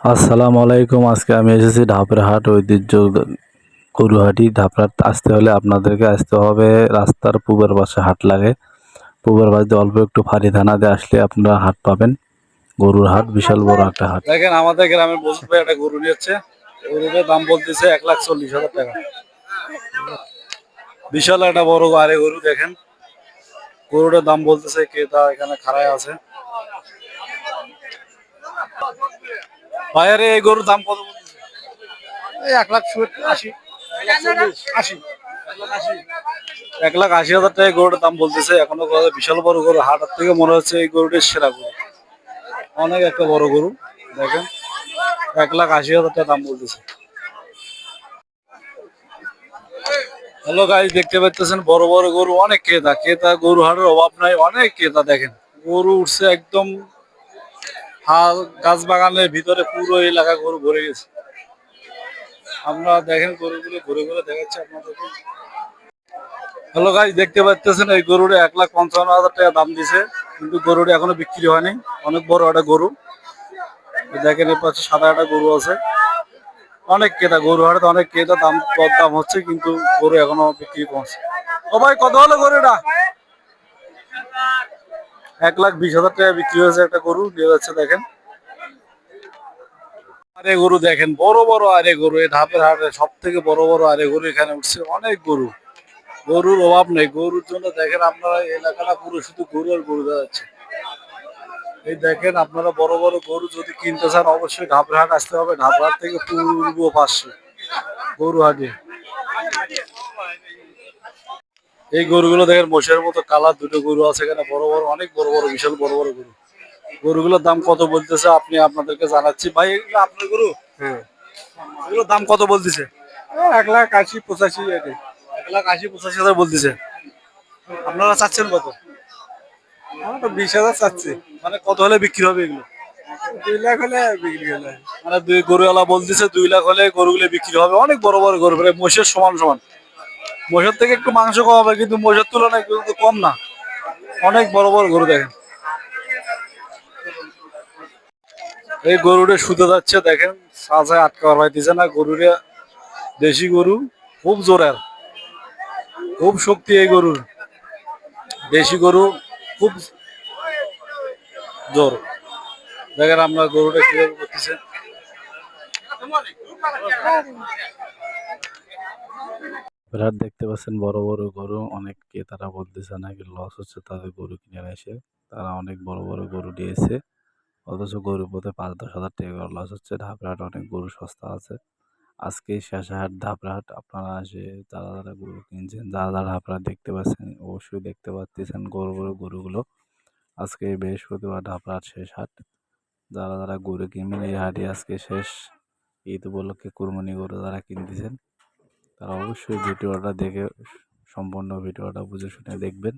আসসালামু আলাইকুম। আজকে আমি এসেছি ঢাপের হাট ঐতিহ্য গরুহাটি ঢাপরাট আসতে হলে আপনাদেরকে আসতে হবে রাস্তার পূবের পাশে হাট লাগে। পূবের পাশে অল্প একটু ফাড়ি দিয়ে আসলে আপনারা হাট পাবেন। গরুর হাট, বিশাল বড় একটা হাট। দেখেন, আমাদের গ্রামে বসুর ভাই একটা গরু নিয়েছে। গরুটার দাম বলতেছে এক লাখ চল্লিশ হাজার টাকা। বিশাল একটা বড় আরে গরু, দেখেন। গরুটার দাম বলতেছে কে তা এখানে খাড়ায় আছে। ভাইয়ারে এই গরুর দাম কত এই এক লাখ আশি। আশি। এক লাখ আশি হাজার টাকা গরুটার দাম বলতেছে। এখনও বিশাল বড় গরু। হাটের থেকে মনে হচ্ছে এই গরুটার সেরা গরু। অনেক একটা বড় গরু। দেখেন এক লাখ আশি হাজার টাকা দাম বলতেছে। হ্যালো গাইজ দেখতে পাচ্ছেন বড় বড় গরু অনেক ক্রেতা। ক্রেতা গরু হাটের অভাব নাই। অনেক ক্রেতা দেখেন গরু উঠছে একদম হাল গাছ বাগানের ভিতরে পুরো এলাকা গরু ভরে গেছে। আমরা দেখেন গরুগুলো ঘুরে ঘুরে দেখাচ্ছি আপনাদেরকে। হ্যালো গাইজ দেখতে পাচ্ছেন এই গরুর এক লাখ পঞ্চান্ন হাজার টাকা দাম দিছে কিন্তু গরুটা এখনও বিক্রি হয়নি। অনেক বড় একটা গরু। দেখেন এর পাশে সাদা একটা গরু আছে। অনেক ক্রেতা গরু হাটে অনেক ক্রেতা, দাম দাম হচ্ছে, কিন্তু গরু এখনও বিক্রি কমছে ও ভাই, কত হলো গরুটা? এক লাখ বিশ হাজার টাকা বিক্রি হয়েছে একটা গরু, নিয়ে যাচ্ছে দেখেন। আরে গরু দেখেন, বড় বড় আরে গরু, এই ধাপের হাটে সব থেকে বড় বড় আরে গরু এখানে উঠছে, অনেক গরু। গরুর অভাব নেই, গরুর জন্য দেখেন আপনারা এলাকাটা পুরো শুধু গরু আর গরু যাচ্ছে। এই দেখেন আপনারা বড় বড় গরু যদি কিনতে চান, অবশ্যই ঢাপের হাট আসতে হবে ঢাপের হাট থেকে পূর্ব পাশে গরু হাটে। এই গরুগুলো দেখেন মোষের মতো কালার দুটো গরু আছে এখানে বড় বড় অনেক বড় বড় বিশাল বড় বড় গরু। গরুগুলোর দাম কত বলতেছে আপনি আপনাদেরকে জানাচ্ছি। ভাই এগুলো আপনার গরু? হ্যাঁ। এগুলোর দাম কত বলতেছে? এক লাখ আশি পঁচাশি এক লাখ আশি পঁচাশি হাজার বলতেছে। আপনারা চাচ্ছেন কত? আমরা তো বিশ হাজার চাচ্ছি। মানে কত হলে বিক্রি হবে এগুলো? দুই লাখ হলে বিক্রি হলে। মানে দুই গরুওয়ালা বলতেছে দুই লাখ হলে গরুগুলো বিক্রি হবে। অনেক বড় বড় গরু মোষের সমান সমান। মোষের থেকে একটু মাংস কম হবে, কিন্তু মোষের তুলনায় কিন্তু কম না। অনেক বড় বড় গরু দেখেন। এই গরুটা শুতে যাচ্ছে, দেখেন সাজায় আটকা পাইতেছে না, গরুটা দেশি গরু, খুব জোরের। খুব শক্তি এই গরুর। দেশি গরু খুব জোর। দেখেন আমরা গরুটা কীভাবে করতেছে। বিরাট দেখতে পাচ্ছেন বড় বড় গরু। অনেক তারা বলতেছে নাকি লস হচ্ছে, তাদের গরু কিনে এসে তারা অনেক বড় বড় গরু দিয়েছে। অথচ গরু পথে পাঁচ, দশ হাজার টাকা লস হচ্ছে। ঢাপরা হাট অনেক গরু সস্তা আছে। আজকে শেষে হাট ঢাপরা আপনারা এসে যারা যারা গরু কিনছেন, যারা যারা আপনারা দেখতে পাচ্ছেন, অবশ্যই দেখতে পাচ্ছেন গরু গরু গরুগুলো। আজকে বৃহস্পতিবার ধাপরাহাট শেষ হাট যারা যারা গরু কিনবেন, এই হাটই আজকে শেষ। ঈদ উপলক্ষে কুরবানি গরু যারা কিনতেছেন তারা অবশ্যই ভিডিওটা দেখে সম্পূর্ণ ভিডিওটা বুঝে শুনে দেখবেন।